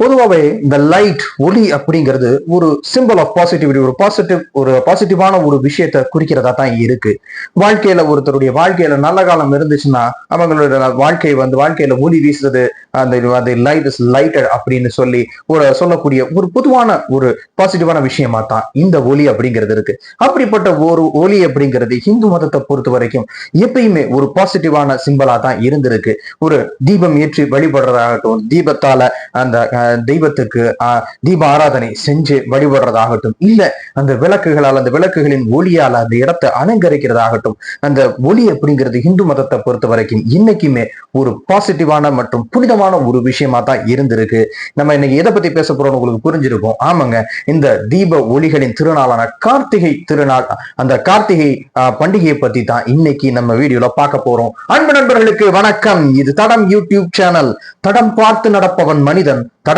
பொதுவாகவே இந்த லைட் ஒளி அப்படிங்கிறது ஒரு சிம்பிள் ஆஃப் பாசிட்டிவிட்டி ஒரு பாசிட்டிவ் ஒரு பாசிட்டிவான ஒரு விஷயத்தை குறிக்கிறதா தான் இருக்கு. வாழ்க்கையில ஒருத்தருடைய வாழ்க்கையில நல்ல காலம் இருந்துச்சுன்னா அவங்களோட வாழ்க்கை வந்து வாழ்க்கையில ஒளி வீசுறது அந்த அது லைட் இஸ் லைட்டட் அப்படின்னு சொல்லி ஒரு சொல்லக்கூடிய ஒரு பொதுவான ஒரு பாசிட்டிவான விஷயமா தான் இந்த ஒளி அப்படிங்கிறது இருக்கு. அப்படிப்பட்ட ஒரு ஒளி அப்படிங்கிறது இந்து மதத்தை பொறுத்த வரைக்கும் எப்பயுமே ஒரு பாசிட்டிவான சிம்பிளா தான் இருந்திருக்கு. ஒரு தீபம் ஏற்றி வழிபடுறதாகட்டும் தீபத்தால அந்த தெய்வத்துக்கு தீப ஆராதனை செஞ்சு வழிபடுறதாகட்டும் இல்ல அந்த விளக்குகளால் அந்த விளக்குகளின் ஒளியால் அந்த இடத்தை அலங்கரிக்கிறதாகட்டும் அந்த ஒளி அப்படிங்கிறது இந்து மதத்தை பொறுத்த வரைக்கும் இன்னைக்குமே ஒரு பாசிட்டிவான மற்றும் புனிதமான ஒரு விஷயமா தான் இருந்திருக்கு. நம்ம இன்னைக்கு எதை பத்தி பேச போறோம்னு உங்களுக்கு புரிஞ்சிருக்கும்? ஆமாங்க இந்த தீப ஒளிகளின் திருநாளான கார்த்திகை திருநாள் அந்த கார்த்திகை பண்டிகையை பத்தி தான் இன்னைக்கு நம்ம வீடியோல பார்க்க போறோம். அன்பு நண்பர்களுக்கு வணக்கம். இது தடம் யூடியூப் சேனல். தடம் பார்த்து நடப்பவன் மனிதன் தடம்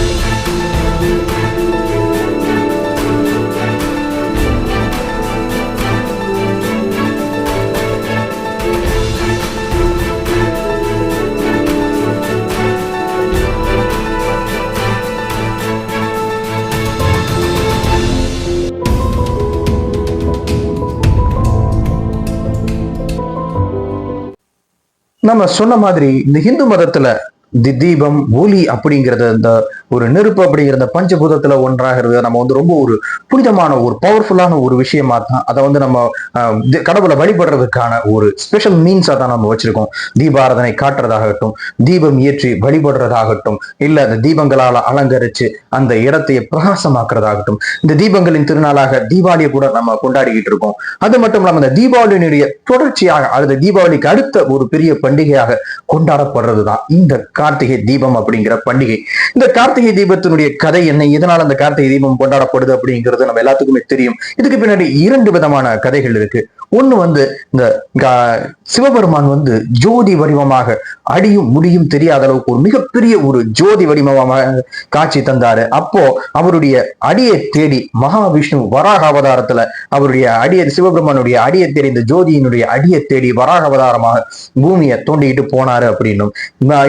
நம்ம சொன்ன மாதிரி இந்த ஹிந்து மதத்துல தி தீபம் ஒலி அப்படிங்கிறது இந்த ஒரு நெருப்பு அப்படிங்கிற இந்த பஞ்சபூதத்துல ஒன்றாகிறது. நம்ம வந்து ரொம்ப ஒரு புனிதமான ஒரு பவர்ஃபுல்லான ஒரு விஷயமா தான் அதை வந்து நம்ம கடவுளை வழிபடுறதுக்கான ஒரு ஸ்பெஷல் மீன்ஸா தான் நம்ம வச்சிருக்கோம். தீபாரதனை காட்டுறதாகட்டும் தீபம் ஏற்றி வழிபடுறதாகட்டும் இல்ல அந்த தீபங்களால அலங்கரிச்சு அந்த இடத்தையே பிரகாசமாக்குறதாகட்டும். இந்த தீபங்களின் திருநாளாக தீபாவளியை கூட நம்ம கொண்டாடிக்கிட்டு இருக்கோம். அது மட்டும் இல்லாம இந்த தீபாவளியினுடைய தொடர்ச்சியாக அல்லது தீபாவளிக்கு அடுத்த ஒரு பெரிய பண்டிகையாக கொண்டாடப்படுறதுதான் இந்த கார்த்திகை தீபம் அப்படிங்கிற பண்டிகை. இந்த கார்த்திகை தீபத்தினுடைய கதை என்ன? இதனால் அந்த கார்த்திகை தீபம் கொண்டாடப்படுது அப்படிங்கிறது நம்ம எல்லாத்துக்குமே தெரியும். இதுக்கு பின்னாடி இரண்டு விதமான கதைகள் இருக்கு. ஒண்ணு வந்து இந்த சிவபெருமான் வந்து ஜோதி வடிவமாக அடியும் முடியும் தெரியாத அளவுக்கு ஒரு மிகப்பெரிய ஒரு ஜோதி வடிவமாக காட்சி தந்தாரு. அப்போ அவருடைய அடியை தேடி மகாவிஷ்ணு வராக அவதாரத்துல அவருடைய அடியை சிவபெருமானுடைய அடியை தேடி இந்த ஜோதியினுடைய அடியை தேடி வராக அவதாரமாக பூமியை தோண்டிக்கிட்டு போனாரு அப்படின்னும்.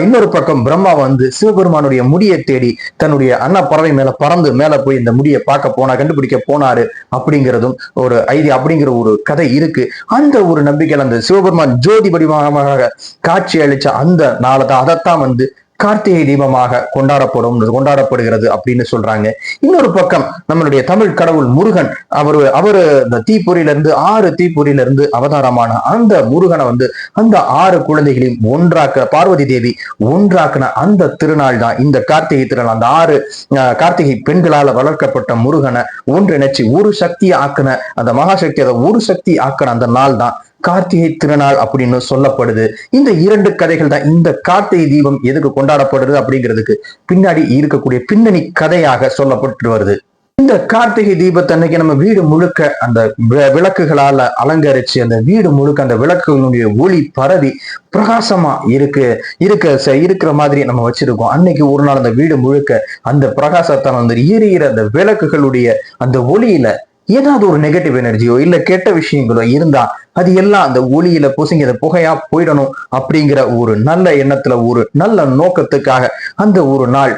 இன்னொரு பக்கம் பிரம்மா வந்து சிவபெருமானுடைய முடியை தேடி தன்னுடைய அண்ணா பறவை மேல பறந்து மேல போய் இந்த முடியை பார்க்க போனா கண்டுபிடிக்க போனாரு அப்படிங்கிறதும் ஒரு ஐதி அப்படிங்கிற ஒரு கதை இருக்கு. அந்த ஒரு நம்பிக்கையில் அந்த சிவபெருமான் ஜோதி வடிவமாக காட்சி அளிச்ச அந்த நாளை தான் அதைத்தான் வந்து கார்த்திகை தீபமாக கொண்டாடப்படும் கொண்டாடப்படுகிறது அப்படின்னு சொல்றாங்க. இன்னொரு பக்கம் நம்மளுடைய தமிழ் கடவுள் முருகன் அவரு அவர் இந்த தீப்பொறியிலிருந்து ஆறு தீப்பொறியிலிருந்து அவதாரமான அந்த முருகனை வந்து அந்த ஆறு குழந்தைகளையும் ஒன்றாக்க பார்வதி தேவி ஒன்றாக்குன அந்த திருநாள் தான் இந்த கார்த்திகை திருநாள். அந்த ஆறு அஹ், கார்த்திகை பெண்களால வளர்க்கப்பட்ட முருகனை ஒன்றிணைச்சு ஒரு சக்தி ஆக்கின அந்த மகாசக்தி அதை ஒரு சக்தி ஆக்கின அந்த நாள் தான் கார்த்திகை திருநாள் அப்படின்னு சொல்லப்படுது. இந்த இரண்டு கதைகள் தான் இந்த கார்த்திகை தீபம் எதுக்கு கொண்டாடப்படுது அப்படிங்கிறதுக்கு பின்னாடி இருக்கக்கூடிய பின்னணி கதையாக சொல்லப்பட்டு வருது. இந்த கார்த்திகை தீபத்தன்னைக்கு நம்ம வீடு முழுக்க அந்த விளக்குகளால அலங்கரிச்சு அந்த வீடு முழுக்க அந்த விளக்குகளுடைய ஒளி பரவி பிரகாசமா இருக்கு இருக்க இருக்கிற மாதிரி நம்ம வச்சிருக்கோம். அன்னைக்கு ஒரு நாள் அந்த வீடு முழுக்க அந்த பிரகாசத்தால் அந்த எரியிற அந்த விளக்குகளுடைய அந்த ஒளியில ஏதாவது ஒரு நெகட்டிவ் எனர்ஜியோ இல்ல கெட்ட விஷயங்களோ இருந்தா அது எல்லாம் அந்த ஒளியில பொசுங்கி அந்த புகையா போயிடணும் அப்படிங்கிற ஒரு நல்ல எண்ணத்துல ஒரு நல்ல நோக்கத்துக்காக அந்த ஒரு நாள்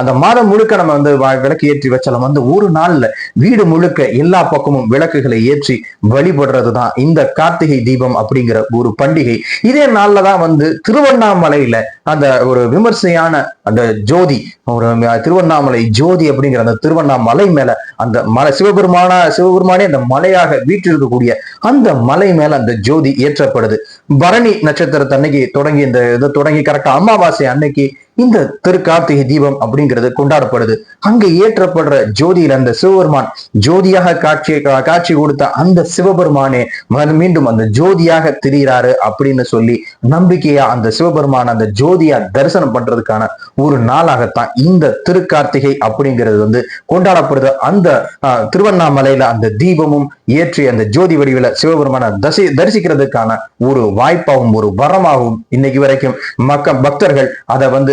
அந்த மாதம் முழுக்க நம்ம வந்து விளக்கு ஏற்றி வச்சாலும். அந்த ஒரு நாள்ல வீடு முழுக்க எல்லா பக்கமும் விளக்குகளை ஏற்றி வழிபடுறது தான் இந்த கார்த்திகை தீபம் அப்படிங்கிற ஒரு பண்டிகை. இதே நாள்ல தான் வந்து திருவண்ணாமலையில அந்த ஒரு விமர்சையான அந்த ஜோதி ஒரு திருவண்ணாமலை ஜோதி அப்படிங்கிற அந்த திருவண்ணாமலை மேல அந்த மலை சிவபெருமான சிவபெருமானே அந்த மலையாக வீற்றிருக்கக்கூடிய அந்த மலை மேல அந்த ஜோதி ஏற்றப்படுது. பரணி நட்சத்திரத்தன்னைக்கு தொடங்கி இந்த இது தொடங்கி கரெக்டா அமாவாசை அன்னைக்கு இந்த திருக்கார்த்திகை தீபம் அப்படிங்கிறது கொண்டாடப்படுது. அங்கு ஏற்றப்படுற ஜோதியில் அந்த சிவபெருமான் ஜோதியாக காட்சி காட்சி கொடுத்த அந்த சிவபெருமானே மீண்டும் அந்த ஜோதியாக திரிகிறாரு அப்படின்னு சொல்லி நம்பிக்கையா அந்த சிவபெருமான் அந்த ஜோதியா தரிசனம் பண்றதுக்கான ஒரு நாளாகத்தான் இந்த திருக்கார்த்திகை அப்படிங்கிறது வந்து கொண்டாடப்படுது. அந்த ஆஹ், திருவண்ணாமலையில அந்த தீபமும் ஏற்றி அந்த ஜோதி வடிவில சிவபெருமான தசி தரிசிக்கிறதுக்கான ஒரு வாய்ப்பாகவும் ஒரு வரமாகவும் இன்னைக்கு வரைக்கும் மக்க பக்தர்கள் அதை வந்து